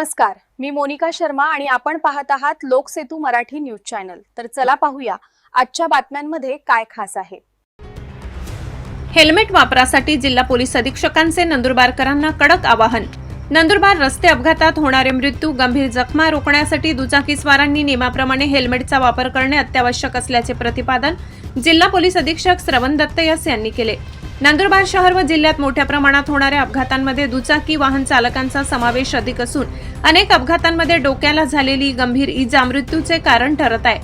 नमस्कार मी मोनिका शर्मा आणि आपण पाहत आहात लोकसेतू मराठी न्यूज चॅनल. तर चला पाहूया आजच्या बातम्यांमध्ये काय खास आहे. हेल्मेट वापरासाठी जिल्हा पोलीस अधीक्षकांचे नंदुरबारकरांना कडक आवाहन. नंदुरबार रस्ते अपघातात होणारे मृत्यू गंभीर जखमा रोखण्यासाठी दुचाकीस्वारांनी नियमाप्रमाणे हेल्मेटचा वापर करणे अत्यावश्यक असल्याचे प्रतिपादन जिल्हा पोलीस अधीक्षक श्रवण दत्तयस यांनी केले. नंदुरबार शहर व जिल्ह्यात मोठ्या प्रमाणात होणाऱ्या अपघातांमध्ये दुचाकी वाहन चालकांचा समावेश अधिक असून अनेक अपघातांमध्ये डोक्याला झालेली गंभीर इजा मृत्यूचे कारण ठरत आहे.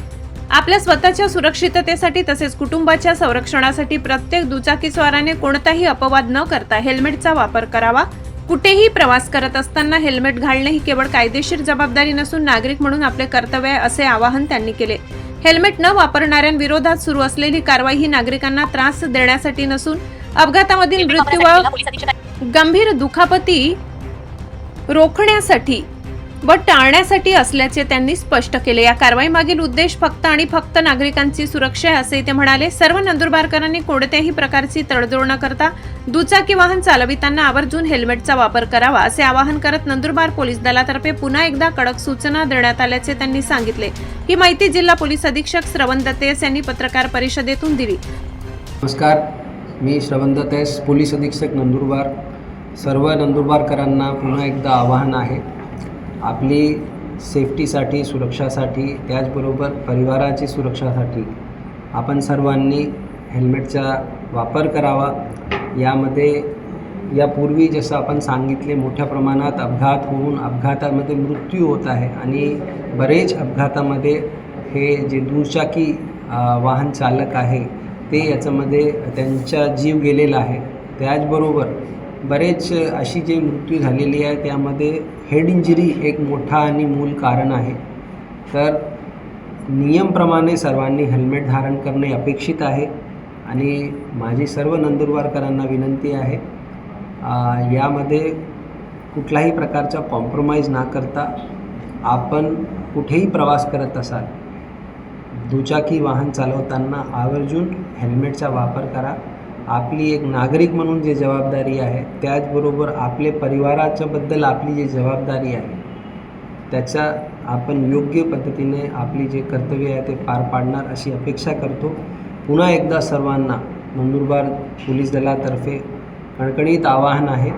आपल्या स्वतःच्या सुरक्षिततेसाठी तसेच कुटुंबाच्या संरक्षणासाठी प्रत्येक दुचाकीस्वाराने कोणताही अपवाद न करता हेल्मेटचा वापर करावा कुठेही प्रवास करत असताना हेल्मेट घालणे ही केवळ कायदेशीर जबाबदारी नसून नागरिक म्हणून आपले कर्तव्य आहे असे आवाहन त्यांनी केले. हेल्मेट न वापरणाऱ्यांविरोधात सुरू असलेली कारवाई ही नागरिकांना त्रास देण्यासाठी नसून अपघातामधील मृत्यू व गंभीर दुखापती रोखण्यासाठी व टाळण्यासाठी असल्याचे त्यांनी स्पष्ट केले. या कारवाईमागील उद्देश फक्त आणि फक्त नागरिकांची सुरक्षा आहे असे ते म्हणाले. सर्व नंदुरबारकरांनी कोणत्याही प्रकारची तडजोड न करता दुचाकी वाहन चालविताना आवर्जून हेल्मेटचा वापर करावा असे आवाहन करत नंदुरबार पोलीस दलातर्फे पुन्हा एकदा कडक सूचना देण्यात आल्याचे त्यांनी सांगितले. ही माहिती जिल्हा पोलीस अधीक्षक श्रवण दत्तेस यांनी पत्रकार परिषदेतून दिली. नमस्कार. मी श्रवण तेस पोलीस अधीक्षक नंदुरबार. सर्व नंदुरबारकरांना पुन्हा एकदा आवाहन आहे. आपली सेफ्टीसाठी सुरक्षासाठी त्याचबरोबर परिवाराची सुरक्षासाठी आपण सर्वांनी हेल्मेटचा वापर करावा. यामध्ये यापूर्वी जसं आपण सांगितले मोठ्या प्रमाणात अपघात होऊन अपघातामध्ये मृत्यू होत आहे आणि बरेच अपघातामध्ये हे जे दुचाकी वाहन चालक आहे ते याच्यामध्ये त्यांचा जीव गेलेला आहे. त्याचबरोबर बरेच अशी जे मृत्यू झालेली आहे त्यामध्ये हेड इंजरी एक मोठा आणि मूल कारण आहे. तर नियमप्रमाणे सर्वांनी हेल्मेट धारण करणे अपेक्षित आहे आणि माझी सर्व नंदुरबारकरांना विनंती आहे यामध्ये कुठल्याही प्रकारचा कॉम्प्रोमाइज ना करता आपण कुठेही प्रवास करत असाल दुचाकी वाहन चालवताना आवर्जून हेल्मेटचा वापर करा. आपली एक नागरिक म्हणून जी जबाबदारी आहे त्याचबरोबर आपले परिवाराच्याबद्दल आपली जी जबाबदारी आहे त्याचा आपण योग्य पद्धतीने आपली जे कर्तव्य आहे ते पार पाडणार अशी अपेक्षा करतो. पुन्हा एकदा सर्वांना नंदुरबार पोलीस दलातर्फे कणकणीत आवाहन आहे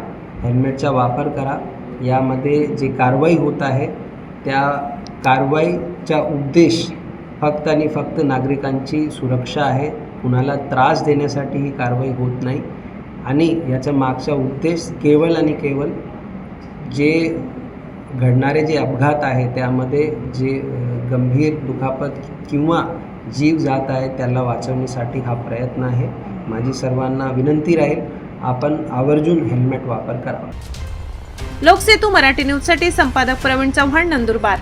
हेल्मेटचा वापर करा. यामध्ये जी कारवाई होत आहे त्या कारवाईचा उद्देश फक्त आणि फक्त नागरिकांची सुरक्षा आहे. कुणाला त्रास देण्यासाठी ही कारवाई होत नाही. आणि याचा मागचा उद्देश केवळ आणि केवळ जे घडणारे जे अपघात आहे त्यामध्ये जे गंभीर दुखापत किंवा जीव जात आहे त्याला वाचवण्यासाठी हा प्रयत्न आहे. माझी सर्वांना विनंती राहील आपण आवर्जून हेल्मेट वापर करावा लोकसेतू मराठी न्यूजसाठी संपादक प्रवीण चव्हाण नंदुरबार.